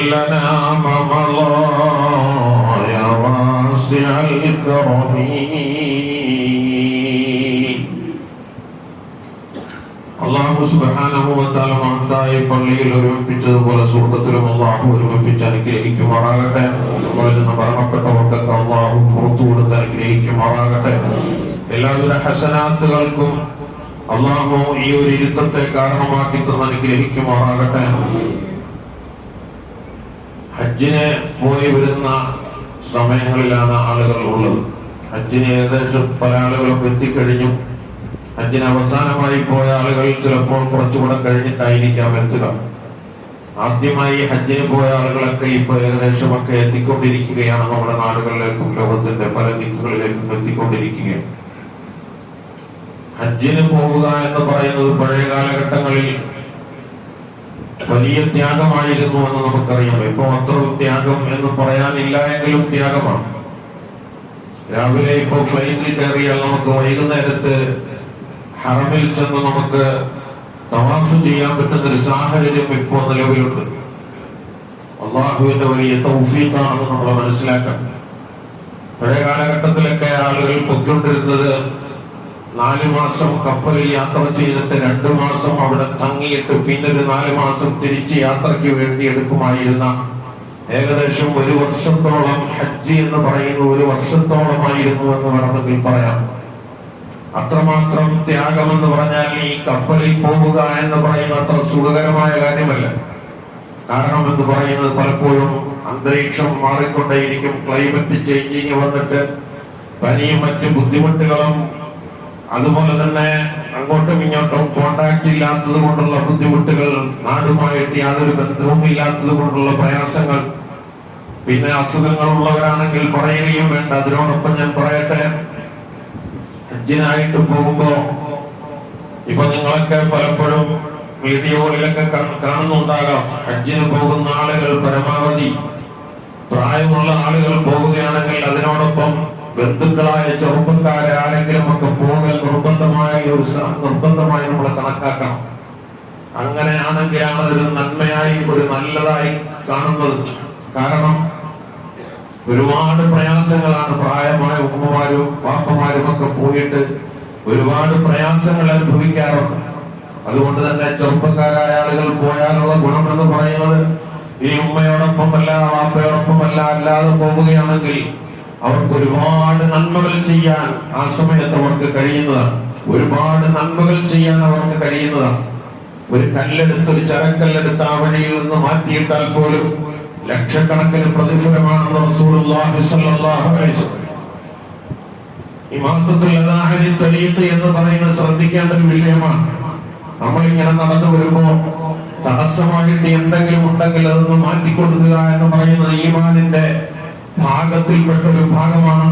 لنا ما مضى يا واسع الكرم അള്ളാഹു സുബാനഹുവത്താല മഹത്തായ പള്ളിയിൽ ഒരുമിപ്പിച്ചതുപോലെ സ്വർഗത്തിലും അള്ളാഹു ഒരുമിപ്പിച്ച് അനുഗ്രഹിക്കുമാറാകട്ടെ നമ്മളിൽ നിന്ന് മരണപ്പെട്ടവർക്കൊക്കെ അള്ളാഹു പുറത്തു കൊടുത്ത് അനുഗ്രഹിക്കുമാറാകട്ടെ എല്ലാവിധ ഹസനാത്തുകൾക്കും അള്ളാഹു ഈ ഒരു ഇരുത്തത്തെ കാരണമാക്കി തന്ന് അനുഗ്രഹിക്കുമാറാകട്ടെ ഹജ്ജിന് പോയി വരുന്ന സമയങ്ങളിലാണ് ആളുകൾ ഉള്ളത്. ഹജ്ജിന് ഏകദേശം പല ആളുകളും എത്തിക്കഴിഞ്ഞു. ഹജ്ജിന് അവസാനമായി പോയ ആളുകൾ ചിലപ്പോൾ കുറച്ചുകൂടെ കഴിഞ്ഞിട്ടായിരിക്കാം എത്തുക. ആദ്യമായി ഹജ്ജിന് പോയ ആളുകളൊക്കെ ഇപ്പൊ ഏകദേശമൊക്കെ എത്തിക്കൊണ്ടിരിക്കുകയാണ്. നമ്മുടെ നാടുകളിലേക്കും ലോകത്തിന്റെ പല ദിക്കുകളിലേക്കും എത്തിക്കൊണ്ടിരിക്കുകയാണ്. ഹജ്ജിന് പോവുക എന്ന് പറയുന്നത് പഴയ കാലഘട്ടങ്ങളിൽ വലിയ ത്യാഗമായിരുന്നു എന്ന് നമുക്കറിയാം. ഇപ്പൊ അത്ര ത്യാഗം എന്ന് പറയാനില്ല എങ്കിലും ത്യാഗമാണ്. രാവിലെ ഇപ്പൊ ഫ്ലൈറ്റിൽ കയറിയാൽ നമുക്ക് വൈകുന്നേരത്ത് ഹറമിൽ ചെന്ന് നമുക്ക് തവാഫ് ചെയ്യാൻ പറ്റുന്ന ഒരു സാഹചര്യം ഇപ്പോ നിലവിലുണ്ട്. അള്ളാഹുവിന്റെ വലിയ തൗഫീഖാണെന്ന് നമ്മളെ മനസ്സിലാക്കണം. പഴയ കാലഘട്ടത്തിലൊക്കെ ആളുകൾ പൊയ്ക്കൊണ്ടിരുന്നത് നാല് മാസം കപ്പലിൽ യാത്ര ചെയ്തിട്ട് രണ്ടു മാസം അവിടെ തങ്ങിയിട്ട് പിന്നെ നാലു നാല് മാസം തിരിച്ച് യാത്രയ്ക്ക് വേണ്ടി എടുക്കുമായിരുന്ന ഏകദേശം ഒരു വർഷത്തോളം ഹജ്ജ് എന്ന് പറയുന്ന ഒരു വർഷത്തോളമായിരുന്നു എന്ന് വേണമെങ്കിൽ പറയാം. അത്രമാത്രം ത്യാഗം എന്ന് പറഞ്ഞാൽ ഈ കപ്പലിൽ പോവുക എന്ന് പറയുന്ന അത്ര സുഖകരമായ കാര്യമല്ല. കാരണം എന്ന് പറയുന്നത് പലപ്പോഴും അന്തരീക്ഷം മാറിക്കൊണ്ടേയിരിക്കും ക്ലൈമറ്റ് ചേഞ്ചിങ് വന്നിട്ട് പനിയും മറ്റു ബുദ്ധിമുട്ടുകളും അതുപോലെ തന്നെ അങ്ങോട്ടും ഇങ്ങോട്ടും കോണ്ടാക്ട് ഇല്ലാത്തത് കൊണ്ടുള്ള ബുദ്ധിമുട്ടുകൾ നാടുമായിട്ട് യാതൊരു ബന്ധവും ഇല്ലാത്തത് കൊണ്ടുള്ള പ്രയാസങ്ങൾ. പിന്നെ അസുഖങ്ങൾ ഉള്ളവരാണെങ്കിൽ പറയുകയും വേണ്ട. അതിനോടൊപ്പം ഞാൻ പറയട്ടെ ഹജ്ജിനായിട്ട് പോകുമ്പോ ഇപ്പൊ നിങ്ങളൊക്കെ പലപ്പോഴും വീഡിയോകളിലൊക്കെ കാണുന്നുണ്ടാകാം. ഹജ്ജിന് പോകുന്ന ആളുകൾ പരമാവധി പ്രായമുള്ള ആളുകൾ പോവുകയാണെങ്കിൽ അതിനോടൊപ്പം ബന്ധുക്കളായ ചെറുപ്പക്കാരെ ആരെങ്കിലും ഒക്കെ പോകൽ നിർബന്ധമായ ഒരു നിർബന്ധമായി നമ്മൾ കണക്കാക്കണം. അങ്ങനെ ഒരു നന്മയായി ഒരു നല്ലതായി കാണുന്നത്. കാരണം ഒരുപാട് പ്രയാസങ്ങളാണ് പ്രായമായ ഉമ്മമാരും പാപ്പമാരും ഒക്കെ പോയിട്ട് ഒരുപാട് പ്രയാസങ്ങൾ അനുഭവിക്കാറുണ്ട്. അതുകൊണ്ട് തന്നെ ചെറുപ്പക്കാരായ ആളുകൾ പോയാലുള്ള ഗുണം എന്ന് പറയുന്നത് ഈ ഉമ്മയോടൊപ്പമല്ല വാപ്പയോടൊപ്പമല്ല അല്ലാതെ പോവുകയാണെങ്കിൽ അവർക്ക് ഒരുപാട് നന്മകൾ ചെയ്യാൻ ആ സമയത്ത് അവർക്ക് കഴിയുന്നതാണ്. ഒരുപാട് നന്മകൾ ചെയ്യാൻ അവർക്ക് കഴിയുന്നതാണ്. ഒരു കല്ലെടുത്ത് ഒരു ചരക്കല്ലെടുത്ത് ആ വഴിയിൽ നിന്ന് മാറ്റിയിട്ടാൽ പോലും ലക്ഷക്കണക്കിന് പ്രതിഫലമാണെന്ന് എന്ന് പറയുന്നത് ശ്രദ്ധിക്കേണ്ട ഒരു വിഷയമാണ്. നമ്മൾ ഇങ്ങനെ നടന്നു വരുമ്പോ തടസ്സമായിട്ട് എന്തെങ്കിലും ഉണ്ടെങ്കിൽ അതൊന്ന് മാറ്റിക്കൊടുക്കുക എന്ന് പറയുന്നത് ഈമാനിന്റെ ഭാഗത്തിൽപ്പെട്ട ഒരു ഭാഗമാണ്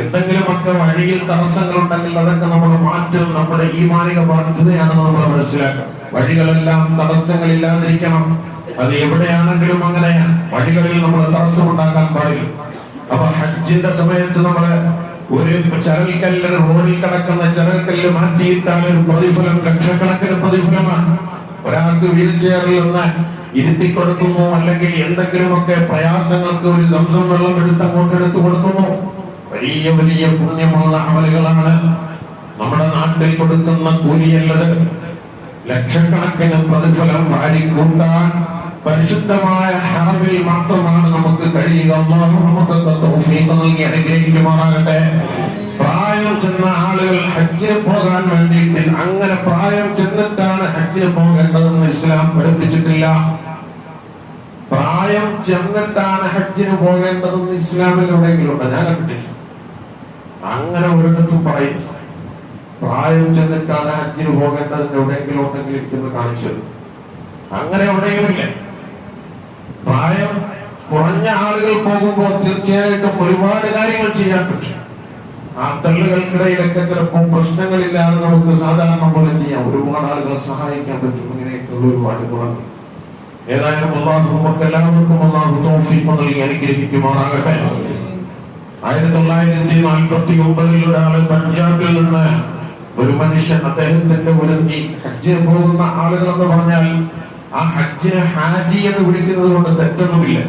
എന്തെങ്കിലുമൊക്കെ വഴിയിൽ തടസ്സങ്ങൾ ഉണ്ടെങ്കിൽ അതൊക്കെ നമ്മൾ മാറ്റൽ നമ്മുടെ ഈ മാനിക ബാധ്യതയാണെന്ന് നമ്മൾ മനസ്സിലാക്കണം. വഴികളെല്ലാം തടസ്സങ്ങളില്ലാതിരിക്കണം. അത് എവിടെയാണെങ്കിലും അങ്ങനെ വഴികളിൽ നമ്മൾ തടസ്സം ഉണ്ടാക്കാൻ പാടില്ല. അപ്പൊ ഹജ്ജിന്റെ സമയത്ത് നമ്മൾ ഒരു ചരൽക്കല്ല് റോഡിൽ കിടക്കുന്ന ചരൽക്കല്ല് മാറ്റിയിട്ടാൽ ഒരു പ്രതിഫലം ലക്ഷക്കണക്കിന് പ്രതിഫലമാണ്. ഒരാൾക്ക് വീൽ ചെയറിൽ നിന്ന് ഇരുത്തി കൊടുക്കുമോ അല്ലെങ്കിൽ എന്തെങ്കിലുമൊക്കെ പ്രയാസങ്ങൾക്ക് ഒരു സംസം വെള്ളം എടുത്ത് അങ്ങോട്ട് എടുത്തു കൊടുക്കുന്നു. വലിയ വലിയ പുണ്യമുള്ള അമലുകളാണ് നമ്മുടെ നാട്ടിൽ കൊടുക്കുന്ന കൂലിയല്ലത്. ലക്ഷക്കണക്കിന് പ്രതിഫലം വാരിക്കൂട്ടാൻ പരിശുദ്ധമായ ഹറമിൽ മാത്രമാണ് നമുക്ക് കഴിയുക. നമുക്കൊക്കെ തൗഫീഖ് നൽകി അനുഗ്രഹിക്കുമാറാകട്ടെ. പ്രായം ചെന്ന ആളുകൾ ഹജ്ജിന് പോകാൻ വേണ്ടിയിട്ട് അങ്ങനെ പ്രായം ചെന്നിട്ടാണ് ഹജ്ജിന് പോകേണ്ടതെന്ന് ഇസ്ലാം പഠിപ്പിച്ചിട്ടില്ല. പ്രായം ചെന്നിട്ടാണ് ഹജ്ജിന് പോകേണ്ടതെന്ന് ഇസ്ലാമിൽ എവിടെയെങ്കിലും ഉണ്ടോ ഞാൻ കണ്ടിട്ടില്ല. അങ്ങനെ ഒരിടത്തും പറയും പ്രായം ചെന്നിട്ടാണ് ഹജ്ജിന് പോകേണ്ടതെന്ന് എവിടെയെങ്കിലും ഉണ്ടെങ്കിൽ ഇരിക്കുന്നു കാണിച്ചത് അങ്ങനെ എവിടെയുമില്ല പ്രായം കുറഞ്ഞ ആളുകൾ പോകുമ്പോൾ തീർച്ചയായിട്ടും ഒരുപാട് കാര്യങ്ങൾ ചെയ്യാൻ പറ്റും. ആ തള്ളുകൾക്കിടയിലൊക്കെ ചിലപ്പോൾ പ്രശ്നങ്ങളില്ലാതെ നമുക്ക് സാധാരണ പോലെ ചെയ്യാം. ഒരുപാട് ആളുകളെ സഹായിക്കാൻ പറ്റും. ഇങ്ങനെയൊക്കെയുള്ള ഒരുപാട് ഗുണങ്ങൾ. ഏതായാലും അള്ളാഹു നമുക്ക് എല്ലാവർക്കും അള്ളാഹു തോഫീപ്പ് നൽകി അനുഗ്രഹിക്കുമാറാകട്ടെ. ആയിരത്തി തൊള്ളായിരത്തി നാൽപ്പത്തി ഒമ്പതിൽ ഒരാൾ പഞ്ചാബിൽ നിന്ന് ഒരു മനുഷ്യൻ അദ്ദേഹത്തിന്റെ ഈ ഹജ്ജിന് പോകുന്ന ആളുകൾ എന്ന് പറഞ്ഞാൽ ഹജ്ജിനെ ഹാജി എന്ന് വിളിക്കുന്നത് കൊണ്ട് തെറ്റൊന്നുമില്ല.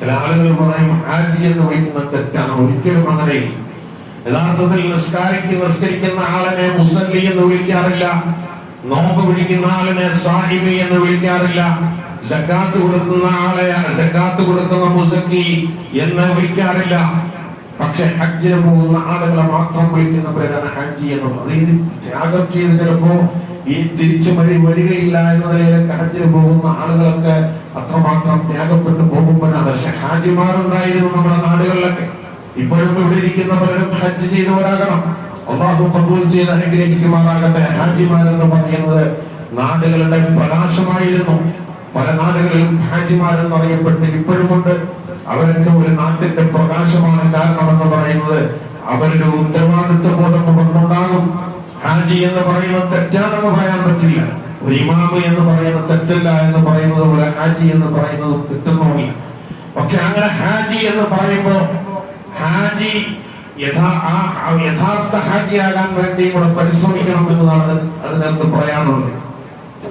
ചില ആളുകൾ പറയും ഹാജി എന്ന് വിളിക്കുന്നത് തെറ്റാണ്. ഒരിക്കലും അങ്ങനെയില്ല. യഥാർത്ഥത്തിൽ നിസ്കാരിക്ക് നിസ്കരിക്കുന്ന ആളിനെ മുസല്ലി എന്ന് വിളിക്കാറില്ല. നോമ്പ് പിടിക്കുന്ന ആളിനെ സാഹിബി എന്ന് വിളിക്കാറില്ല. സക്കാത്ത് കൊടുക്കുന്ന ആളെ സക്കാത്ത് കൊടുക്കുന്ന മുസക്കി എന്ന് വിളിക്കാറില്ല. പക്ഷെ ഹജ്ജിന് പോകുന്ന ആളുകളെ മാത്രം വിളിക്കുന്ന പേരാണ് ഹജ്ജി എന്ന് പറയുന്നത് ത്യാഗം ചെയ്ത് ചിലപ്പോ ഈ തിരിച്ചു വഴി വരികയില്ല എന്ന നിലയിലൊക്കെ ഹജ്ജിന് പോകുന്ന ആളുകളൊക്കെ അത്രമാത്രം ത്യാഗപ്പെട്ടു പോകുമ്പോഴാണ് പക്ഷെ ഹാജിമാർ ഉണ്ടായിരുന്നു നമ്മുടെ നാടുകളിലൊക്കെ. ഇപ്പോഴും ഇവിടെ ഇരിക്കുന്ന പലരും ഹജ്ജ് ചെയ്തവരാകണം. അള്ളാഹു കബൂൽ ചെയ്ത് അനുഗ്രഹിക്കുമാറാകട്ടെ. ഹാജിമാരെന്ന് പറയുന്നത് നാടുകളുടെ പ്രകാശമായിരുന്നു. പല നാടുകളിലും ഹാജിമാരെന്ന് അറിയപ്പെട്ട് ഇപ്പോഴുമുണ്ട് അവരൊക്കെ ഒരു നാട്ടിന്റെ പ്രകാശമാണ് കാരണമെന്ന് പറയുന്നത്. അവരുടെ ഉത്തരവാദിത്വ ബോധം അവർക്കുണ്ടാകും ഹാജി എന്ന് പറയുന്നത് തെറ്റാണെന്ന് പറയാൻ പറ്റില്ല. ഒരു ഇമാമ് എന്ന് പറയുന്ന തെറ്റല്ല എന്ന് പറയുന്നത് പോലെ ഹാജി എന്ന് പറയുന്നതും തെറ്റൊന്നുമില്ല പക്ഷെ അങ്ങനെ ഹാജി എന്ന് പറയുമ്പോൾ ഹാജി യഥാ ആ യഥാർത്ഥ ഹാജിയാകാൻ വേണ്ടി ഇവിടെ പരിശ്രമിക്കണം എന്നതാണ് അതിന് അതിനകത്ത് പറയാനുള്ളത്.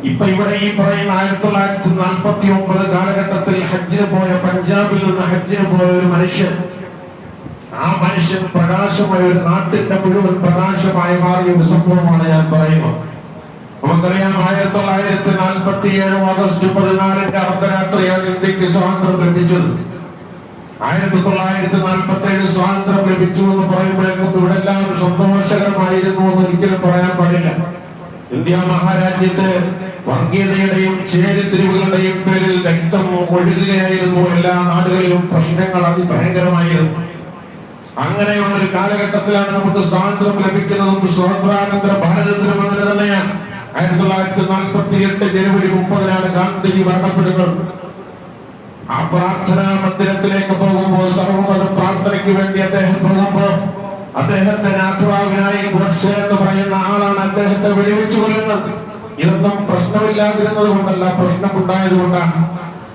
ഇപ്പൊ ഇവിടെ ഈ പറയുന്ന ആയിരത്തി തൊള്ളായിരത്തി നാൽപ്പത്തി ഒമ്പത് കാലഘട്ടത്തിൽ ഹജ്ജിന് പോയ പഞ്ചാബിൽ നിന്ന് ഹജ്ജിന് പോയ ഒരു മനുഷ്യൻ ആ മനുഷ്യൻ പ്രകാശമായ ഒരു നാട്ടിന്റെ മുഴുവൻ പ്രകാശമായി മാറിയ ഒരു സംഭവമാണ് ഞാൻ പറയുന്നത്. നമുക്കറിയാം ആയിരത്തി തൊള്ളായിരത്തി നാൽപ്പത്തി ഏഴ് ഓഗസ്റ്റ് പതിനാലിന്റെ അർദ്ധരാത്രിയാണ് ഇന്ത്യയ്ക്ക് സ്വാതന്ത്ര്യം ലഭിച്ചത്. ആയിരത്തി തൊള്ളായിരത്തി നാൽപ്പത്തി ഏഴ് സ്വാതന്ത്ര്യം ലഭിച്ചു എന്ന് പറയുമ്പോഴേക്കും ഇവിടെ എല്ലാം സന്തോഷകരമായിരുന്നു എന്ന് ഒരിക്കലും പറയാൻ പാടില്ല. ഇന്ത്യ മഹാരാജ്യത്ത് വർഗീയതയുടെയും ചേരിത്തിരിവുകളുടെയും പേരിൽ രക്തം ഒഴുകുകയായിരുന്നു എല്ലാ നാടുകളിലും പ്രശ്നങ്ങൾ അതിഭയങ്കരമായിരുന്നു. അങ്ങനെയുള്ള ഒരു കാലഘട്ടത്തിലാണ് നമുക്ക് സ്വാതന്ത്ര്യം ലഭിക്കുന്നതും സ്വാതന്ത്ര്യാനന്തര ഭാരതത്തിനും അങ്ങനെ തന്നെയാണ്. ആയിരത്തി തൊള്ളായിരത്തി നാൽപ്പത്തി എട്ട് ജനുവരി മുപ്പതിനാണ് ഗാന്ധിജി മരണപ്പെടുന്നത്. ആ പ്രാർത്ഥനാ മന്ദിരത്തിലേക്ക് പോകുമ്പോൾ സർവമത പ്രാർത്ഥനയ്ക്ക് വേണ്ടി അദ്ദേഹം പോകുമ്പോൾ അദ്ദേഹത്തെ നാഥുറാവിനായി ഗോഡ്സെ എന്ന് പറയുന്ന ആളാണ് അദ്ദേഹത്തെ വെടിവെച്ചു കൊല്ലുന്നത്. ഇതൊന്നും പ്രശ്നമില്ലാതിരുന്നത് കൊണ്ടല്ല പ്രശ്നമുണ്ടായത് കൊണ്ടാണ്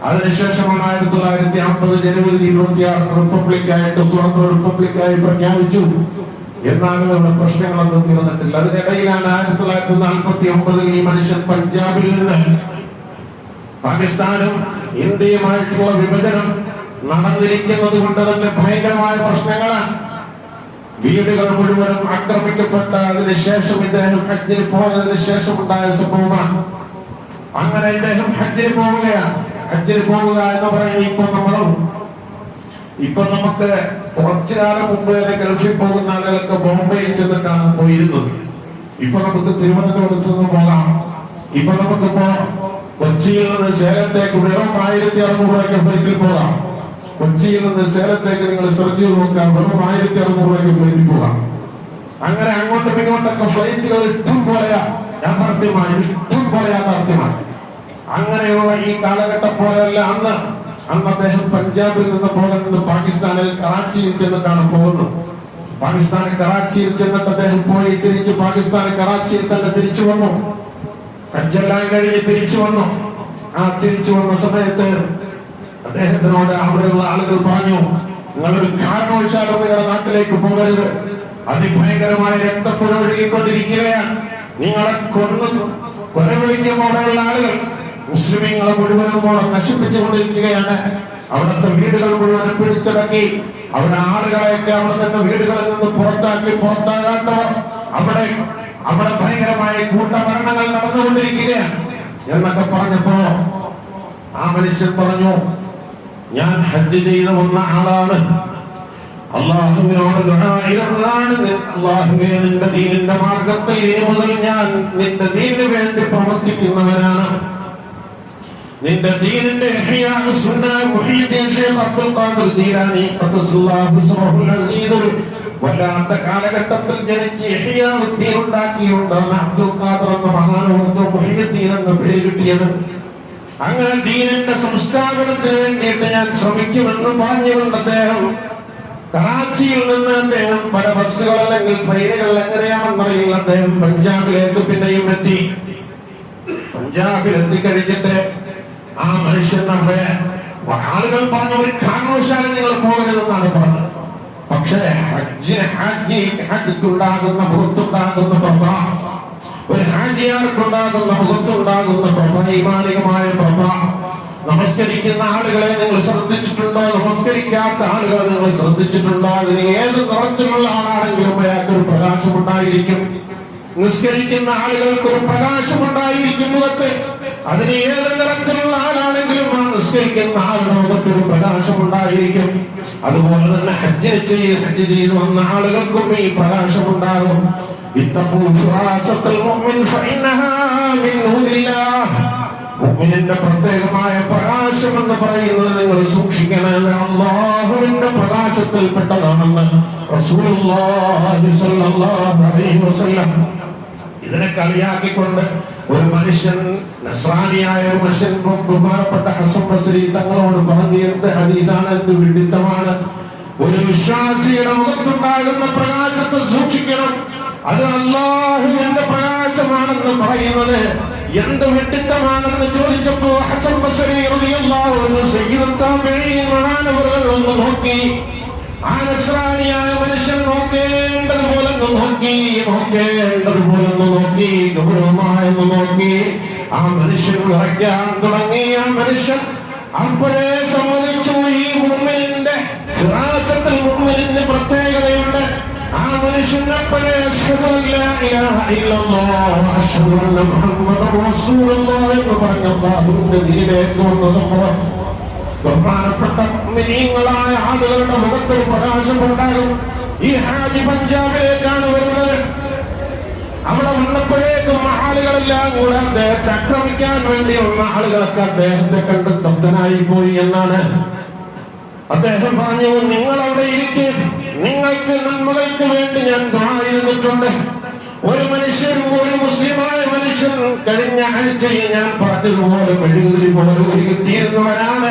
അതിനുശേഷമാണ് ആയിരത്തി തൊള്ളായിരത്തി അമ്പത് ജനുവരി ഇരുപത്തി ആറ് റിപ്പബ്ലിക്കായിട്ട് സ്വതന്ത്ര റിപ്പബ്ലിക്കായി പ്രഖ്യാപിച്ചു. എന്നാലും ഇവിടെ പ്രശ്നങ്ങളൊന്നും തീർന്നിട്ടില്ല. അതിനിടയിലാണ് ആയിരത്തി തൊള്ളായിരത്തി നാൽപ്പത്തി ഒമ്പതിൽ ഈ മനുഷ്യൻ പഞ്ചാബിൽ നിന്ന് പാകിസ്ഥാനും ഇന്ത്യയുമായിട്ടുള്ള വിഭജനം നടന്നിരിക്കുന്നത് കൊണ്ട് തന്നെ ഭയങ്കരമായ പ്രശ്നങ്ങളാണ്. വീടുകൾ മുഴുവനും ആക്രമിക്കപ്പെട്ട അതിനുശേഷം ഇദ്ദേഹം ഹജ്ജിന് പോയതിനു ശേഷം ഉണ്ടായ സംഭവമാണ്. അങ്ങനെ ഇദ്ദേഹം ഹജ്ജിന് പോവുകയാണ്. ഹജ്ജിന് പോവുക എന്ന് പറയുന്നത് ഇപ്പൊ നമ്മളും ഇപ്പൊ നമുക്ക് കുറച്ചു കാലം മുമ്പ് തന്നെ ഗൾഫിൽ പോകുന്ന ആളുകൾക്ക് ബോംബെയിൽ ചെന്നിട്ടാണ് പോയിരുന്നത്. ഇപ്പൊ നമുക്ക് തിരുവനന്തപുരത്ത് നിന്ന് പോകാം. ഇപ്പൊ നമുക്കിപ്പോ കൊച്ചിയിൽ നിന്ന് സേലത്തേക്ക് വെറും ആയിരത്തി അറുന്നൂറ് രൂപയ്ക്ക് ഫ്ലൈറ്റിൽ പോകാം. കൊച്ചിയിൽ നിന്ന് സേലത്തേക്ക് നിങ്ങൾ സെർച്ച് ചെയ്ത് നോക്കാം. വെറും ആയിരത്തി അറുന്നൂറ് രൂപയ്ക്ക് ഫ്ലൈറ്റിൽ പോകാം. അങ്ങനെ അങ്ങോട്ടും ഇങ്ങോട്ടൊക്കെ ഫ്ലൈറ്റുകൾ ഇഷ്ടം പോലെയാ. യാഥാർത്ഥ്യമായി ഇഷ്ടം പോലെ യാഥാർത്ഥ്യമായി. അങ്ങനെയുള്ള ഈ കാലഘട്ടം പോലെയല്ല അന്ന്. അന്ന് അദ്ദേഹം പഞ്ചാബിൽ നിന്ന് പോകുന്നത് പാകിസ്ഥാനിൽ കറാച്ചിയിൽ ചെന്നിട്ടാണ് പോകുന്നത്. പാകിസ്ഥാൻ കറാച്ചിയിൽ ചെന്നിട്ട് അദ്ദേഹം പോയി തിരിച്ചു പാകിസ്ഥാൻ കറാച്ചിയിൽ തന്നെ തിരിച്ചു വന്നു. ഹജ്ജെല്ലാം കഴിഞ്ഞ് തിരിച്ചു വന്നു. ആ തിരിച്ചു വന്ന സമയത്ത് അദ്ദേഹത്തിനോട് അവിടെയുള്ള ആളുകൾ പറഞ്ഞു നിങ്ങളൊരു കാരണവശാലും നിങ്ങളുടെ നാട്ടിലേക്ക് പോകരുത്. അതിഭയങ്കരമായ രക്തപ്പുഴ ഒഴുകിക്കൊണ്ടിരിക്കുകയാണ്. നിങ്ങളെ കൊന്നു കൊലവിളിക്കും അവിടെയുള്ള ആളുകൾ. മുസ്ലിമീങ്ങളെ മുഴുവനും കൂടെ നശിപ്പിച്ചുകൊണ്ടിരിക്കുകയാണ്. അവിടുത്തെ വീടുകൾ മുഴുവനും പിടിച്ചടക്കി. അവിടെ ആളുകളെയൊക്കെ അവിടെ നിന്ന് വീടുകളിൽ നിന്ന് പുറത്താക്കി പുറത്താകാത്തവർ അവിടെ അവിടെ ഭയങ്കരമായ കൂട്ടമരണങ്ങൾ നടന്നുകൊണ്ടിരിക്കുകയാണ് എന്നൊക്കെ പറഞ്ഞപ്പോ ആ മനുഷ്യൻ പറഞ്ഞു ഞാൻ ഹജ്ജ് ചെയ്ത് വന്ന ആളാണ്. അള്ളാഹുവിനോട് ദുആയിരന്നാണ് അള്ളാഹുവെ നിന്റെ ദീനിന്റെ മാർഗത്തിൽ ഇനി മുതൽ ഞാൻ നിന്റെ ദീനു വേണ്ടി പ്രവർത്തിക്കുന്നവനാണ്. നിന്റെ ദീനിന്റെ അബ്ദുൽ ഖാദിർ ജീലാനി അസീദ് വല്ലാത്ത കാലഘട്ടത്തിൽ ജനിച്ച് ഉണ്ടാക്കിയുണ്ടാണ് അബ്ദുൽ ഖാദർ എന്ന മഹാനോർക്ക് മുഹീദ്ദീൻ എന്ന പേര് കിട്ടിയത്. അങ്ങനെ ദീനിന്റെ സംസ്ഥാപനത്തിന് വേണ്ടിയിട്ട് ഞാൻ ശ്രമിക്കുമെന്ന് പറഞ്ഞുകൊണ്ട് അദ്ദേഹം കറാച്ചിയിൽ നിന്ന് അദ്ദേഹം പല ബസ്സുകൾ അല്ലെങ്കിൽ ട്രെയിനുകൾ എങ്ങനെയാണെന്നറിയില്ല. അദ്ദേഹം പഞ്ചാബിലേക്ക് പിന്നെയും എത്തി. പഞ്ചാബിൽ എത്തിക്കഴിഞ്ഞിട്ട് ആ മനുഷ്യൻ അവിടെ ആളുകൾ പറഞ്ഞ ഒരു കാരണവശാലും നിങ്ങൾ പോകരുതെന്നാണ് പറഞ്ഞത്. പക്ഷേ ഹജ്ജിന് ഹാജി ഹജ്ജിക്കുണ്ടാകുന്ന പുറത്തുണ്ടാകുന്ന പ്രഭ ഒരു ഹാജിയാർക്കുണ്ടാകുന്ന മുഖത്തുണ്ടാകുന്ന പ്രഭ ഈമാനികമായ പ്രഭ നമസ്കരിക്കുന്ന ആളുകളെ നിങ്ങൾ ശ്രദ്ധിച്ചിട്ടുണ്ടോ? നമസ്കരിക്കാത്ത ആളുകളെ നിങ്ങൾ ശ്രദ്ധിച്ചിട്ടുണ്ടോ? അതിന് ഏത് നിറത്തിലുള്ള ആളാണെങ്കിലും അയാൾക്ക് ഒരു പ്രകാശം ഉണ്ടായിരിക്കും നിസ്കരിക്കുന്ന ആളുകൾക്ക് ഒരു പ്രകാശം ഉണ്ടായിരിക്കും മുഖത്ത്. അതിന് ഏത് നിറത്തിലുള്ള ആളാണെങ്കിലും ആ നിസ്കരിക്കുന്ന ആളുടെ പ്രകാശം ഉണ്ടായിരിക്കും അതുപോലെ തന്നെ ഹജ്ജിന് ചെയ്ത് ഹജ്ജ് ചെയ്ത് വന്ന ആളുകൾക്കും ഈ പ്രകാശം ഉണ്ടാകും ഇത്തപ്പൂ ഫിറാസത്തുൽ മുഅ്മിൻ ഫഇന്നഹാ മിൻ നൂരില്ലാഹ്. മുഅ്മിനിന്റെ പ്രത്യേകമായ പ്രകാശം എന്ന് പറയുന്നത് നിങ്ങൾ സൂക്ഷിക്കണം അള്ളാഹുവിന്റെ പ്രകാശത്തിൽപ്പെട്ടതാണെന്ന് റസൂലുള്ളാഹി അലൈഹി വസല്ലം ഇതിനെ കളിയാക്കിക്കൊണ്ട് ഒരു മനുഷ്യൻ നസ്രാനിയായ ഒരു മനുഷ്യൻ ബഹുമാനപ്പെട്ട ഹസൻ ബസരി തങ്ങളോട് പറഞ്ഞു എന്ത് ഹദീസാണ്? എന്ത് വിഡിത്തമാണ്? ഒരു വിശ്വാസിയുടെ മുഖത്തുണ്ടാകുന്ന പ്രകാശത്തെ സൂക്ഷിക്കണം. അത് അള്ളാഹുവിന്റെ പ്രകാശമാണെന്ന് പറയുന്നത് എന്ത് വിഡിത്തമാണെന്ന് ചോദിച്ചപ്പോ ഹസൻ ബസരി ഒന്ന് നോക്കി. ആ നസ്രാനിയായ മനുഷ്യൻ നോക്കേണ്ടതുപോലെ നോക്കി നോക്കേണ്ടതുപോലെ നോക്കി ഗൗരവമായെന്ന് നോക്കി. ആ മനുഷ്യൻ വിറയ്ക്കാൻ തുടങ്ങി ആ മനുഷ്യൻ അപ്പോഴേ സമ്മതിച്ചു. ഈ മുമ്മിന്റെ ഫിറാസത്തിൽ മുമ്മിന് പ്രത്യേകതയുണ്ട്. ആ മനുഷ്യൻ അപ്പോഴേ എന്ന് പറഞ്ഞ അല്ലാഹുവിന്റെ ദീനിലേക്ക് വന്ന സംഭവം ബഹുമാനപ്പെട്ട മിനിങ്ങളായ ആളുകളുടെ മുഖത്തൊരു പ്രകാശമുണ്ടാകും. ഈ ഹാജി പഞ്ചാബിലേക്കാണ് വരുന്നത്. അവിടെ വന്നപ്പോഴേക്കും ആളുകളെല്ലാം കൂടെ അദ്ദേഹത്തെ ആക്രമിക്കാൻ വേണ്ടി വന്ന ആളുകളൊക്കെ അദ്ദേഹത്തെ കണ്ട് സ്തബ്ധനായി പോയി എന്നാണ്. അദ്ദേഹം പറഞ്ഞു നിങ്ങൾ അവിടെ ഇരിക്കും. നിങ്ങൾക്ക് നന്മകൾക്ക് വേണ്ടി ഞാൻ ഇരുന്നിട്ടുണ്ട് ഒരു മനുഷ്യൻ ഒരു മുസ്ലിമായ മനുഷ്യൻ കഴിഞ്ഞ ആഴ്ചയിൽ ഞാൻ പറഞ്ഞതുപോലെ മെഴുകുതിരി പോലെ ഒരുക്കിത്തീരുന്നവനാണ്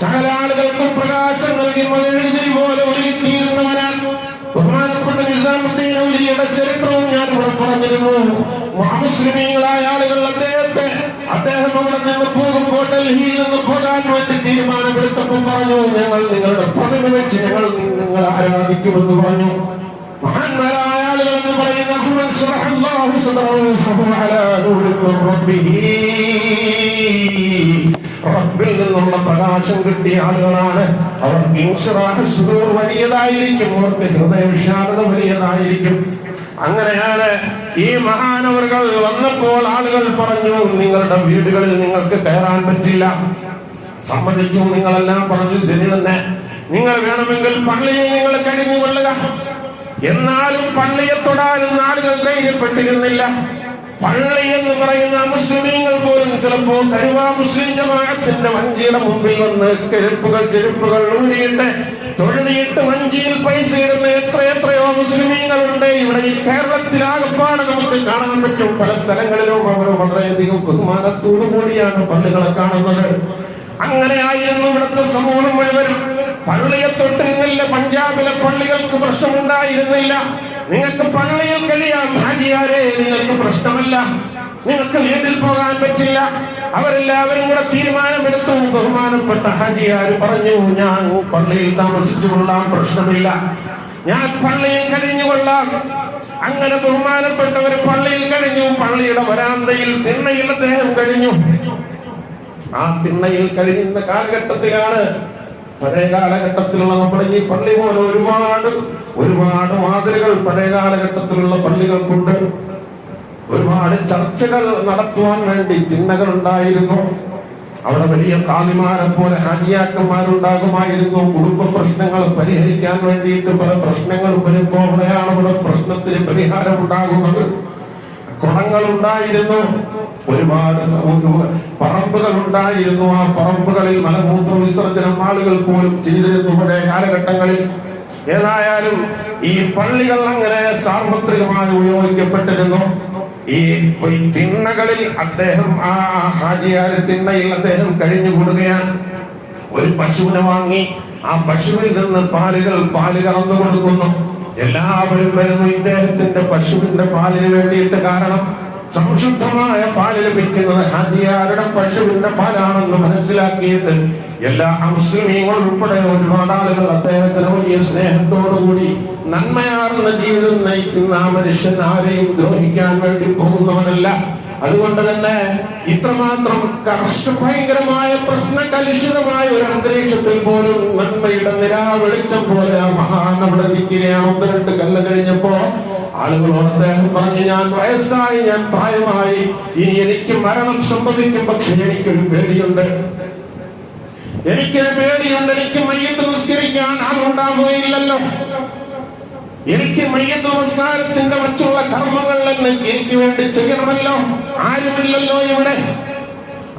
സകല ആളുകൾക്കും പ്രകാശം നൽകി മെഴുകുതിരി പോലെ ഒരുക്കിത്തീരുന്നവനാണ് ബഹുമാനപ്പെട്ട നിസാമുദ്ദീൻ ഔലിയുടെ ചരിത്രവും ഞാൻ ഇവിടെ പറഞ്ഞിരുന്നു. മുസ്ലിമീങ്ങളായ ആളുകൾ അദ്ദേഹത്തെ അദ്ദേഹം അവിടെ നിന്ന് പോകുമ്പോൾ ഡൽഹിയിൽ നിന്ന് പോകാൻ വേണ്ടി തീരുമാനമെടുത്തപ്പോൾ പറഞ്ഞു ഞങ്ങൾ നിങ്ങളുടെ പ്രതിമ വെച്ച് ഞങ്ങൾ നിങ്ങൾ ആരാധിക്കുമെന്ന് പറഞ്ഞു മഹാന്മാരായ ആളുകൾ എന്ന് പറയുന്ന ഫമൻ സദറഹു ഫഹുവ അലാ നൂറിൻ മിൻ റബ്ബിഹി റബ്ബിൽ നിന്നുള്ള പ്രകാശം കിട്ടിയ ആളുകളാണ്. അവർക്ക് ഇൻഷറാഹ് സുദൂർ വലിയതായിരിക്കും. അവർക്ക് ഹൃദയവിഷാദത വലിയതായിരിക്കും. അങ്ങനെയാണ് ഈ മഹാനവറുകൾ വന്നപ്പോൾ ആളുകൾ പറഞ്ഞു നിങ്ങളുടെ വീടുകളിൽ നിങ്ങൾക്ക് കയറാൻ പറ്റില്ല. സമ്മതിച്ചു. നിങ്ങളെല്ലാം പറഞ്ഞു ശരി തന്നെ. നിങ്ങൾ വേണമെങ്കിൽ പള്ളിയിൽ നിങ്ങൾ കഴിഞ്ഞുകൊള്ളുക എന്നാലും പള്ളിയെ തൊടാനും ആളുകൾ ധൈര്യപ്പെട്ടിരുന്നില്ല പള്ളി എന്ന് പറയുന്ന മുസ്ലിമീങ്ങൾ പോലും ചിലപ്പോൾ കരുവാ മുസ്ലിം ജമാഅത്തിന്റെ വഞ്ചിയുടെ മുമ്പിൽ വന്ന് ചെരുപ്പുകൾ ചെരുപ്പുകൾ ഊരിയിട്ട് തൊഴുതിയിട്ട് വഞ്ചിയിൽ പൈസ ഇടുന്ന എത്ര എത്രയോ മുസ്ലിമീങ്ങളുണ്ട്. ഇവിടെ ഈ കേരളത്തിലാകപ്പാട് നമുക്ക് കാണാൻ പറ്റും. പല സ്ഥലങ്ങളിലും അവർ വളരെയധികം ബഹുമാനത്തോടു കൂടിയാണ് പള്ളികളെ കാണുന്നത്. അങ്ങനെയായിരുന്നു ഇവിടുത്തെ സമൂഹം മുഴുവനും. പള്ളിയെ തൊട്ടിരുന്നില്ല പഞ്ചാബിലെ പള്ളികൾക്ക് പ്രശ്നമുണ്ടായിരുന്നില്ല. നിങ്ങൾക്ക് പള്ളിയിൽ കഴിയാം ഹാജിയാരെ നിങ്ങൾക്ക് പ്രശ്നമല്ല. നിങ്ങൾക്ക് വീട്ടിൽ പോകാൻ പറ്റില്ല. അവരെല്ലാവരും കൂടെ തീരുമാനമെടുത്തു. ബഹുമാനപ്പെട്ട ഹാജിയാർ പറഞ്ഞു ഞാൻ പള്ളിയിൽ താമസിച്ചു കൊള്ളാം പ്രശ്നമില്ല. ഞാൻ പള്ളിയിൽ കഴിഞ്ഞുകൊള്ളാം. അങ്ങനെ ബഹുമാനപ്പെട്ടവർ പള്ളിയിൽ കഴിഞ്ഞു. പള്ളിയുടെ വരാന്തയിൽ തിണ്ണയിൽ അദ്ദേഹം കഴിഞ്ഞു. ആ തിണ്ണയിൽ കഴിയുന്ന കാലഘട്ടത്തിലാണ് പഴയ കാലഘട്ടത്തിലുള്ള നമ്മുടെ ഈ പള്ളി പോലെ ഒരുപാട് ഒരുപാട് മാതൃകൾ പഴയ കാലഘട്ടത്തിലുള്ള പള്ളികൾക്കുണ്ട്. ഒരുപാട് ചർച്ചകൾ നടത്തുവാൻ വേണ്ടി തിണ്ണകൾ ഉണ്ടായിരുന്നു അവിടെ വലിയ കാലിമാരെ പോലെ ഹാജിയാക്കന്മാരുണ്ടാകുമായിരുന്നു. കുടുംബ പ്രശ്നങ്ങൾ പരിഹരിക്കാൻ വേണ്ടിയിട്ട് പല പ്രശ്നങ്ങളും വരുമ്പോൾ അവിടെയാണ് ഇവിടെ പ്രശ്നത്തിന് പരിഹാരം ഉണ്ടാകുന്നത്. കുടങ്ങൾ ഉണ്ടായിരുന്നു. ഒരുപാട് പറമ്പുകൾ ഉണ്ടായിരുന്നു ആ പറമ്പുകളിൽ മലമൂത്ര വിസർജനം ആളുകൾ പോലും ചെയ്തിരുന്നു പഴയ കാലഘട്ടങ്ങളിൽ. ഏതായാലും ഈ പള്ളികൾ അങ്ങനെ സാർവത്രികമായി ഉപയോഗിക്കപ്പെട്ടിരുന്നു. ഈ തിണ്ണകളിൽ അദ്ദേഹം ആ ഹാജിയാര് തിണ്ണയിൽ അദ്ദേഹം കഴിഞ്ഞുകൂടുകയാണ് ഒരു പശുവിനെ വാങ്ങി ആ പശുവിൽ നിന്ന് പാലുകൾ പാൽ കറന്നു കൊടുക്കുന്നു. എല്ലാവരും വരുന്നു ഇദ്ദേഹത്തിന്റെ പശുവിന്റെ പാലിന് വേണ്ടിയിട്ട് കാരണം സംശുദ്ധമായ പാൽ ലഭിക്കുന്നത് ഹാജിയാരുടെ പശുവിന്റെ പാലാണെന്ന് മനസ്സിലാക്കിയിട്ട് എല്ലാ മുസ്ലിമീങ്ങളും ഉൾപ്പെടെ ഒരുപാട് ആളുകൾ അദ്ദേഹത്തിന് വലിയ സ്നേഹത്തോടുകൂടി നന്മയാർന്ന ജീവിതം നയിക്കുന്ന ആ മനുഷ്യൻ ആരെയും ദ്രോഹിക്കാൻ വേണ്ടി പോകുന്നവനല്ല. അതുകൊണ്ട് തന്നെ ഇത്രമാത്രം കർഷ ഭയങ്കരമായ പ്രശ്ന കലുഷിതമായ ഒരു അന്തരീക്ഷത്തിൽ പോലും നന്മയുടെ നിരാ വെളിച്ചം പോലെ ആ മഹാൻ അവിടെ നിൽക്കുകയാണ്. ഒന്ന് രണ്ട് കല്ല് കഴിഞ്ഞപ്പോ ആളുകളോട് അദ്ദേഹം പറഞ്ഞു ഞാൻ വയസ്സായി ഞാൻ പ്രായമായി. ഇനി എനിക്ക് മരണം സംഭവിക്കും പക്ഷെ എനിക്കൊരു പേടിയുണ്ട്. എനിക്ക് പേടിയുണ്ട്. എനിക്ക് മയ്യത്ത് നിസ്കരിക്കാൻ ആളുണ്ടാവുകയില്ലല്ലോ. എനിക്ക് മയ്യത്ത് നമസ്കാരത്തിന്റെ മറ്റുള്ള കർമ്മങ്ങൾ എനിക്ക് വേണ്ടി ചെയ്യണമല്ലോ. ആരുമില്ലല്ലോ ഇവിടെ.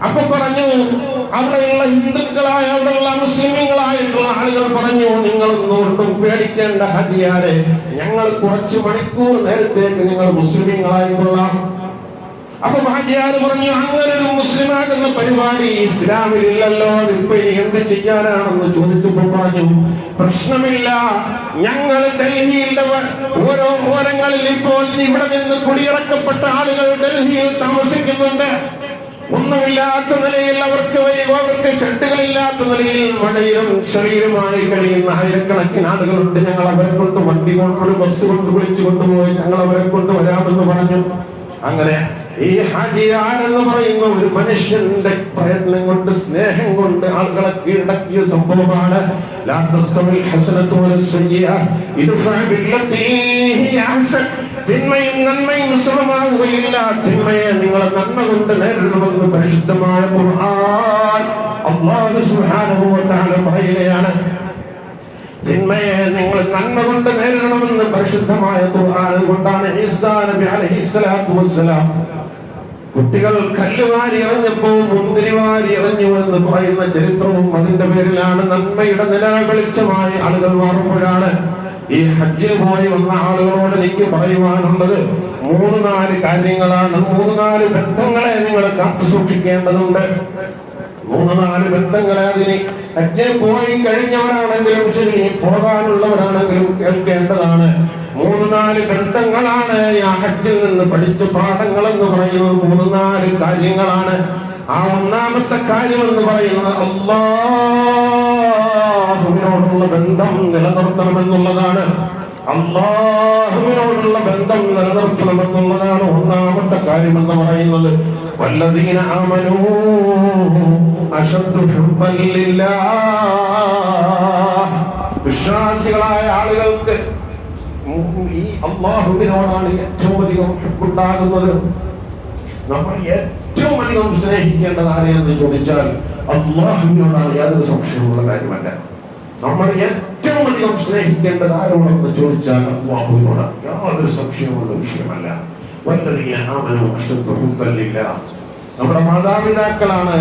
അപ്പൊ പറഞ്ഞു അവിടെയുള്ള ഹിന്ദുക്കളായ അവിടെയുള്ള മുസ്ലിങ്ങളായിട്ടുള്ള ആളുകൾ പറഞ്ഞു നിങ്ങൾ ഒന്നും പേടിക്കേണ്ട ഹദിയാരെ ഞങ്ങൾ കുറച്ച് മണിക്കൂർ നേരത്തേക്ക് നിങ്ങൾ മുസ്ലിങ്ങളായിക്കൊള്ളാം അപ്പൊ ഭാഗ്യാർ പറഞ്ഞു അങ്ങനെ ഒരു മുസ്ലിമാകുന്ന പരിപാടി ഇസ്ലാമിൽ ഇല്ലല്ലോ ഇപ്പൊ ഇനി എന്ത് ചെയ്യാനാണെന്ന് ചോദിച്ചപ്പോ പറഞ്ഞു പ്രശ്നമില്ല. ഞങ്ങൾ ഡൽഹിയിലെ ഓരോ ഓരങ്ങളിൽ ഇപ്പോൾ ഇവിടെ നിന്ന് കുടിയിറക്കപ്പെട്ട ആളുകൾ ഡൽഹിയിൽ താമസിക്കുന്നുണ്ട്. ഒന്നുമില്ലാത്ത നിലയിൽ അവർക്ക് അവർക്ക് ഷെട്ടുകളില്ലാത്ത നിലയിൽ മഴയിലും ചെറിയരുമായി കഴിയുന്ന ആയിരക്കണക്കിന് ആളുകളുണ്ട്. ഞങ്ങൾ അവരെ കൊണ്ട് വണ്ടി കൊണ്ട് ഒരു ബസ് കൊണ്ട് വിളിച്ചു കൊണ്ടുപോയി. ഞങ്ങൾ അവരെ കൊണ്ട് വരാമെന്ന് പറഞ്ഞു. അങ്ങനെ ഈ ഹാജിയാർ എന്ന് പറയുന്ന ഒരു മനുഷ്യന്റെ പ്രയത്നം കൊണ്ട് സ്നേഹം കൊണ്ട് ആളുകളെ കീഴടക്കിയ സംഭവമാണ് അഹ്സൻ. തിന്മയും നന്മയും സമമാകുകയില്ല തിന്മയെ നിങ്ങൾ നന്മ കൊണ്ട് നേരിടണമെന്ന് പരിശുദ്ധമായ ഖുർആൻ സുബ്ഹാനഹു പറയുകയാണ്. തിന്മയെ നിങ്ങൾ നന്മ കൊണ്ട് നേരിടണമെന്ന് പരിശുദ്ധമായ ഖുർആൻ കൊണ്ടാണ് നബി കുട്ടികൾ കല്ലുവാരി എറിഞ്ഞപ്പോൾ മുന്തിരി വാരി എറിഞ്ഞു എന്ന് പറയുന്ന ചരിത്രവും അതിന്റെ പേരിലാണ് നന്മയുടെ നിലാവെളിച്ചമായി ആളുകൾ മാറുമ്പോഴാണ് ഈ ഹജ്ജ് പോയി വന്ന ആളുകളോട് എനിക്ക് പറയുവാനുള്ളത് മൂന്ന് നാല് കാര്യങ്ങളാണ്. മൂന്ന് നാല് ബന്ധങ്ങളെ നിങ്ങൾ കാത്തു സൂക്ഷിക്കേണ്ടതുണ്ട്. മൂന്ന് നാല് ബന്ധങ്ങളെ അതിന് ഹജ്ജിൽ പോയി കഴിഞ്ഞവരാണെങ്കിലും ശരി പോകാനുള്ളവരാണെങ്കിലും കേൾക്കേണ്ടതാണ്. മൂന്ന് നാല് ബന്ധങ്ങളാണ് ആ ഹജ്ജിൽ നിന്ന് പഠിച്ച പാഠങ്ങൾ എന്ന് പറയുന്നത്. മൂന്ന് നാല് കാര്യങ്ങളാണ് ആ ഒന്നാമത്തെ കാര്യം എന്ന് പറയുന്നത് അള്ളാഹുവിനോടുള്ള ബന്ധം നിലനിർത്തണമെന്നുള്ളതാണ്. അള്ളാഹുവിനോടുള്ള ബന്ധം നിലനിർത്തണമെന്നുള്ളതാണ് ഒന്നാമത്തെ കാര്യം എന്ന് പറയുന്നത് വല്ലതീന ലില്ലാഹ്. വിശ്വാസികളായ ആളുകൾക്ക് ഈ അള്ളാഹുവിനോടാണ് ഏറ്റവും അധികം ഉണ്ടാകുന്നത് നമ്മൾ ഏറ്റവും അധികം സ്നേഹിക്കേണ്ടതാണ് എന്ന് ചോദിച്ചാൽ അള്ളാഹുവിനോടാണ് യാതൊരു സംശയമുള്ള കാര്യമല്ല. നമ്മൾ ഏറ്റവും അധികം സ്നേഹിക്കേണ്ടത് ആരോടെന്ന് ചോദിച്ചാൽ അള്ളാഹുവിനോടാണ്. യാതൊരു സംശയമുള്ള വിഷയമല്ല. നമ്മുടെ മാതാപിതാക്കളാണ്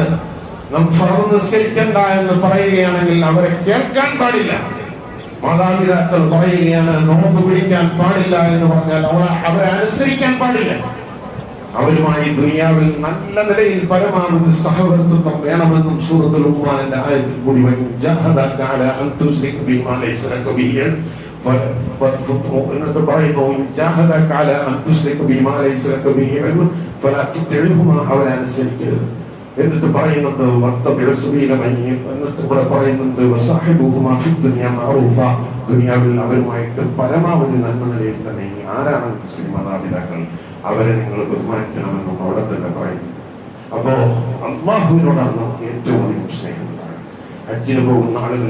നാം ഫറവ് നിസ്കരിക്കണ്ട എന്ന് പറയുകയാണെങ്കിൽ അവരെ കേൾക്കാൻ പാടില്ല. മാതാപിതാക്കൾ പറയുകയാണ് നോമ്പ് പിടിക്കാൻ പാടില്ല എന്ന് പറഞ്ഞാൽ അവരെ അനുസരിക്കാൻ പാടില്ല. അവരുമായി ദുനിയാവിൽ നല്ല നിലയിൽ പരമാവധി സഹവർത്തിത്വം വേണമെന്നും സൂറത്തുൽ ഉമ്മാന്റെ ആയത്തിൽ കൂടി വരും. എന്നിട്ട് പറയുന്നുണ്ട് എന്നിട്ട് ഇവിടെ പറയുന്നുണ്ട് ദുനിയാവിൽ അവരുമായിട്ട് പരമാവധി നന്മ നിലയിൽ തന്നെ ആരാണ് മുസ്ലിം മാതാപിതാക്കൾ? അവരെ നിങ്ങൾ ബഹുമാനിക്കണമെന്നും അവിടെ തന്നെ പറയുന്നു. അപ്പോ അള്ളാഹുവിനോടാണ് നമുക്ക് ഏറ്റവും അധികം സ്നേഹം അച്ഛന് പോകുന്ന ആളുകൾ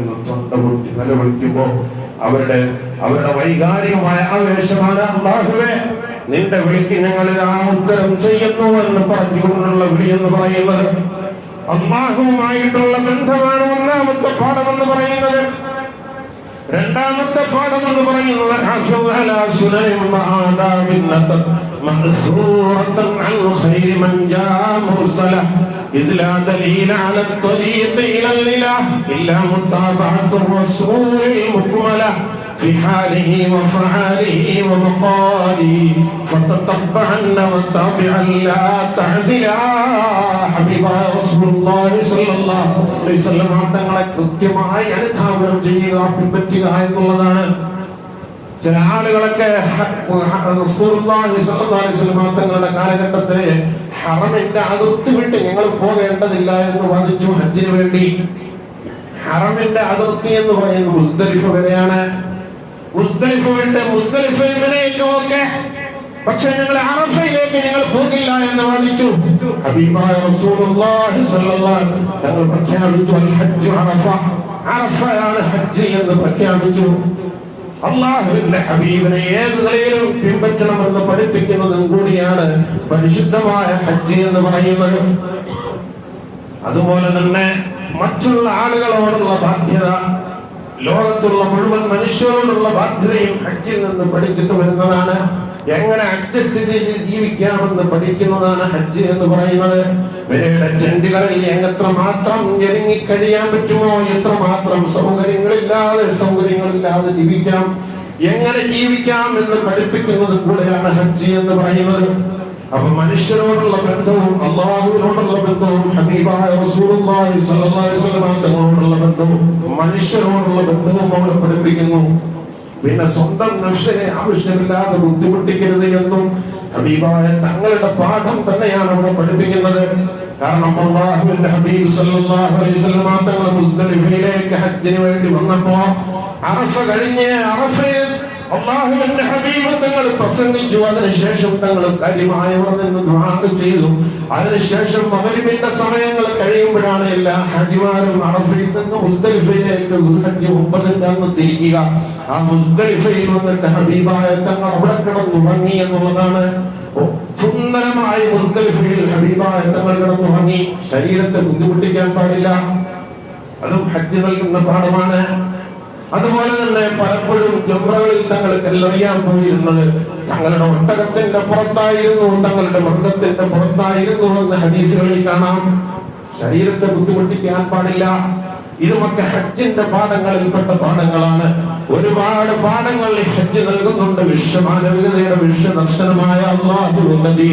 എന്ന് തൊണ്ട പൊട്ടി നിലവിളിക്കുമ്പോ അവരുടെ അവരുടെ വൈകാരികമായ ആവേശമാണ് അള്ളാഹുവെ നിന്റെ വിളിക്ക് ഞങ്ങൾ ആ ഉത്തരം ചെയ്യുന്നു എന്ന് പറഞ്ഞുകൊണ്ടുള്ള വിളി എന്ന് പറയുന്നത്. അള്ളാഹുവുമായിട്ടുള്ള ബന്ധമാണ് ഒന്നാമത്തെ പാഠമെന്ന് പറയുന്നത്. രണ്ടാമത്തെ പാഠം എന്ന് പറയുന്നത് حافظ على سنن وآداب النطق مأثورة عن خير من جاء مرسلة إذ لا دليل على الطريق إلى الإله إلا متابعة الرسول المكملة في حاله وفعاله ومقاله فتتبعن واتبعا لا تعدلا حبيبا رسول الله صلى الله عليه وسلم തങ്ങളെ കൃത്യമായി അനുധാവനം ചെയ്യുക പിൻപറ്റുക എന്നുള്ളതാണ് ചില ആളുകളൊക്കെ ഹ- ഹ- റസൂലുള്ളാഹി സ്വല്ലല്ലാഹു അലൈഹി വസല്ലം തങ്ങളുടെ കാലഘട്ടത്തിൽ ഹറമിന്റെ അതിർത്തി വിട്ട് ഞങ്ങൾ പോകേണ്ടതില്ല എന്ന് വാദിച്ചു ഹജ്ജിന് വേണ്ടി ഹറമിന്റെ അതിർത്തി എന്ന് പറയുന്നത് മുസ്ദലിഫ വരെയാണ് അറഫയിലേക്ക് എന്ന് വാദിച്ചു. ഹബീബായ റസൂലുള്ളാഹി സ്വല്ലല്ലാഹു പ്രഖ്യാപിച്ചു ഹജ്ജു അറഫ. എന്ന് പ്രഖ്യാപിച്ചു. പിൻപറ്റണമെന്ന് പഠിപ്പിക്കുന്നതും കൂടിയാണ് പരിശുദ്ധമായ ഹജ്ജ് എന്ന് പറയുന്നത്. അതുപോലെ തന്നെ മറ്റുള്ള ആളുകളോടുള്ള ബാധ്യത ലോകത്തുള്ള മുഴുവൻ മനുഷ്യരോടുള്ള ബാധ്യതയും ഹജ്ജിൽ നിന്ന് പഠിച്ചിട്ട് വരുന്നതാണ്. എങ്ങനെ അഡ്ജസ്റ്റ് ചെയ്ത് ജീവിക്കാമെന്ന് പഠിക്കുന്നതാണ് ഹജ്ജ് എന്ന് പറയുന്നത്. ഇവരുടെ ടെന്റുകളിൽ എത്ര മാത്രം ഞെരുങ്ങി കഴിയാൻ പറ്റുമോ? എത്ര മാത്രം സൗകര്യങ്ങളില്ലാതെ സൗകര്യങ്ങളില്ലാതെ ജീവിക്കാം? എങ്ങനെ ജീവിക്കാം എന്ന് പഠിപ്പിക്കുന്നത് കൂടെയാണ് ഹജ്ജ് എന്ന് പറയുന്നത്. അപ്പൊ മനുഷ്യരോടുള്ള ബന്ധവും അള്ളാഹുവിനോടുള്ള ബന്ധവും ഹബീബായ റസൂലുള്ളാഹി സ്വല്ലല്ലാഹി അലൈഹി വസല്ലം തങ്ങളോടുള്ള ബന്ധവും മനുഷ്യരോടുള്ള ബന്ധവും അവിടെ പഠിപ്പിക്കുന്നു. പിന്നെ സ്വന്തം നഫ്സിനെ ആവശ്യമില്ലാതെ ബുദ്ധിമുട്ടിക്കരുത് എന്നും ഹബീബായ തങ്ങളുടെ പാഠം തന്നെയാണ് അവിടെ പഠിപ്പിക്കുന്നത്. കാരണം അള്ളാഹുവിന്റെ ഹബീബ് സല്ലല്ലാഹു അലൈഹി വസല്ലം തങ്ങൾ മുസ്ദലിഫയിലേക്ക് ഹജ്ജിന് വേണ്ടി വന്നപ്പോ അറഫ കഴിഞ്ഞ് അറഫയിൽ അള്ളാഹുവിന്റെ ഹബീബ് തങ്ങൾ പ്രസംഗിച്ചു. അതിനുശേഷം തങ്ങൾ കാര്യമായ അവിടെ നിന്ന് ദുആ ചെയ്തു. അതിനുശേഷം മകരിബിന്റെ സമയങ്ങൾ കഴിയുമ്പോഴാണ് എല്ലാ ഹജിമാരും അറഫയിൽ നിന്ന് മുസ്തലിഫയിലേക്ക് ദുൽഹജ്ജ് ഒമ്പതിന്റെ അന്ന് തിരിക്കുക. ആ മുസ്തലിഫയിൽ വന്നിട്ട് ഹബീബായ തങ്ങൾ അവിടെ കിടന്നുറങ്ങി എന്നുള്ളതാണ്. സുന്ദരമായി മുസ്തലിഫയിൽ ഹബീബായ തങ്ങൾ കിടന്നുറങ്ങി. ശരീരത്തെ ബുദ്ധിമുട്ടിക്കാൻ പാടില്ല. അതും ഹജ്ജ് നൽകുന്ന പാഠമാണ്. അതുപോലെ തന്നെ പലപ്പോഴും ജംറകളിൽ തങ്ങൾ കല്ലെറിയാൻ പോയിരുന്നത് തങ്ങളുടെ ഒട്ടകത്തിന്റെ പുറത്തായിരുന്നു തങ്ങളുടെ മൃഗത്തിന്റെ പുറത്തായിരുന്നു എന്ന് ഹദീസുകളിൽ കാണാം. ശരീരത്തെ ബുദ്ധിമുട്ടിക്കാൻ പാടില്ല. ഇതുമൊക്കെ ഹജ്ജിന്റെ പാഠങ്ങളിൽപ്പെട്ട പാഠങ്ങളാണ്. ഒരുപാട് പാഠങ്ങൾ ഹജ്ജ് നൽകുന്നുണ്ട്. വിശ്വമാനവികതയുടെ വിശ്വദർശനമായ അള്ളാഹു ഉന്നതി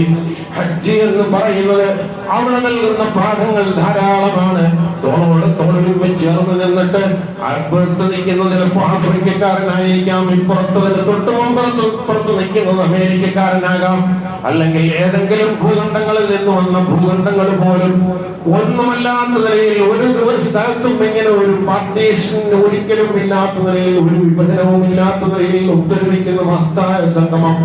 ഹജ്ജ് എന്ന് പറയുന്നത് അവിടെ നൽകുന്ന പാഠങ്ങൾ ധാരാളമാണ്. തോളോട് തോളിലും ചേർന്ന് നിന്നിട്ട് അപ്പുറത്ത് നിൽക്കുന്ന ചിലപ്പോ ആഫ്രിക്കക്കാരനായിരിക്കാം ഇപ്പുറത്ത് തന്നെ തൊട്ട് മുമ്പുറത്ത് ഇപ്പുറത്ത് നിൽക്കുന്നത് അമേരിക്കക്കാരനാകാം. അല്ലെങ്കിൽ ഏതെങ്കിലും ഭൂഖണ്ഡങ്ങളിൽ നിന്ന് വന്ന ഭൂഖണ്ഡങ്ങൾ പോലും ഒന്നുമല്ലാത്ത നിലയിൽ ഒരു ഒരു സ്ഥലത്തും ഇങ്ങനെ ഒരു പാർട്ടീഷൻ ഒരിക്കലും ഇല്ലാത്ത നിലയിൽ ഒരു വിഭജനവും ഇല്ലാത്ത നിലയിൽ ഉത്തരവിക്കുന്ന മഹത്തായ സംഗമം.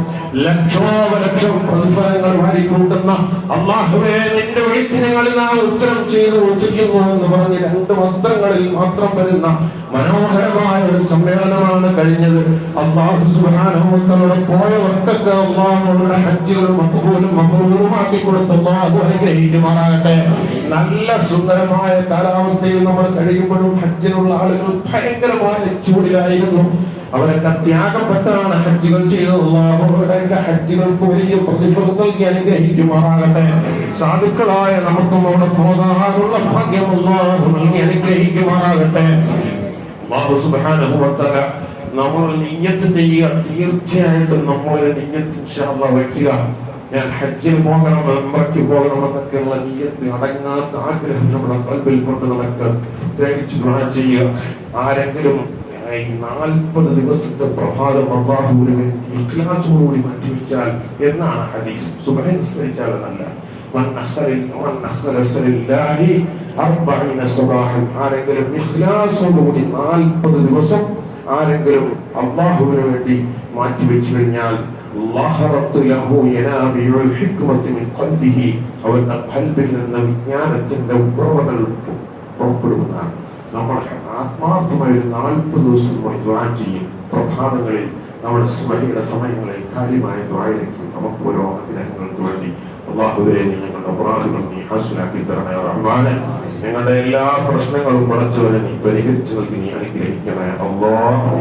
ലക്ഷോപലക്ഷം പ്രതിഫലങ്ങൾ വാരിക്കൂട്ടുന്ന അള്ളാഹുവേ നിന്റെ വിളിക്കിനങ്ങളിൽ നാം ഉത്തരം ചെയ്തു വച്ചിരിക്കുന്നു എന്ന് പറഞ്ഞ് രണ്ട് വസ്ത്രങ്ങളിൽ മാത്രം വരുന്ന മനോഹരമായ ഒരു സമ്മേളനമാണ് കഴിഞ്ഞത്. അള്ളാഹു സുബാനോത്തരുടെ പോയവർക്കൊക്കെ അള്ളാഹുടെ ഹജ്ജുകളും മക്കൂലും മക്കൂറുമാക്കി കൊടുത്ത് അള്ളാഹു അനുഗ്രഹിക്കുമാറാകട്ടെ നല്ല സുന്ദരമായ കാലാവസ്ഥയിൽ നമ്മൾ കഴിയുമ്പോഴും ഹജ്ജിനുള്ള ആളുകൾ ഭയങ്കരമായ ചൂടിലായിരുന്നു. അവരൊക്കെ ത്യാഗപ്പെട്ടാണ് ഹജ്ജുകൾ ചെയ്തത്. അള്ളാഹുവിന്റെ ഹജ്ജുകൾക്ക് വലിയ പ്രതിഫലം നൽകി അനുഗ്രഹിക്കുമാറാകട്ടെ സാധുക്കളായ നമുക്കും അവിടെ പോകാനുള്ള ഭാഗ്യം നൽകി അനുഗ്രഹിക്കുമാറാകട്ടെ അള്ളാഹു സുബ്ഹാനഹു നമ്മൾ നീയത്ത് ചെയ്യുക. തീർച്ചയായിട്ടും നമ്മളൊരു നിയ്യത്ത് വയ്ക്കുക ഞാൻ ഹജ്ജിൽ പോകണം ഉംറയ്ക്ക് പോകണം എന്നൊക്കെയുള്ള നീയത്ത് അടങ്ങാത്ത ആഗ്രഹം നമ്മുടെ കൽപ്പിൽ കൊണ്ട് നടക്കുക. പ്രത്യേകിച്ച് ദുആ ചെയ്യുക. ആരെങ്കിലും ഈ നാൽപ്പത് ദിവസത്തെ പ്രഭാതം അള്ളാഹുവിന് വേണ്ടി ഇഖ്ലാസോടുകൂടി മാറ്റിവെച്ചാൽ എന്നാണ് ഹദീസ്? സുബഹ നിസ്കരിച്ചാൽ എന്നല്ല ആരെങ്കിലും ഇഖ്ലാസോടുകൂടി നാൽപ്പത് ദിവസം ആരെങ്കിലും അള്ളാഹുവിന് വേണ്ടി മാറ്റിവെച്ചു കഴിഞ്ഞാൽ അവന്റെ ഖൽബിൽ നിന്ന് വിജ്ഞാനത്തിന്റെ ഉറവകൾ പു- പുറപ്പെടുന്നതാണ് നമ്മൾ ആത്മാർത്ഥമായ ഒരു നാൽപ്പത് ദിവസം നമ്മൾ ദ്വാ ചെയ്യും. പ്രഭാതങ്ങളിൽ നമ്മുടെ സുബഹിയുടെ സമയങ്ങളിൽ കാര്യമായ ദ്വാരയ്ക്കും നമുക്ക് ഓരോ ആഗ്രഹങ്ങൾക്ക് വേണ്ടി അള്ളാഹുവിനെ ഞങ്ങളുടെ അപരാധങ്ങൾ നീ ഹാസിലാക്കി തരണേ റഹ്മാനെ. ഞങ്ങളുടെ എല്ലാ പ്രശ്നങ്ങളും പടച്ചവനെ നീ പരിഹരിച്ചു നൽകി നീ അനുഗ്രഹിക്കണേ അള്ളാഹ്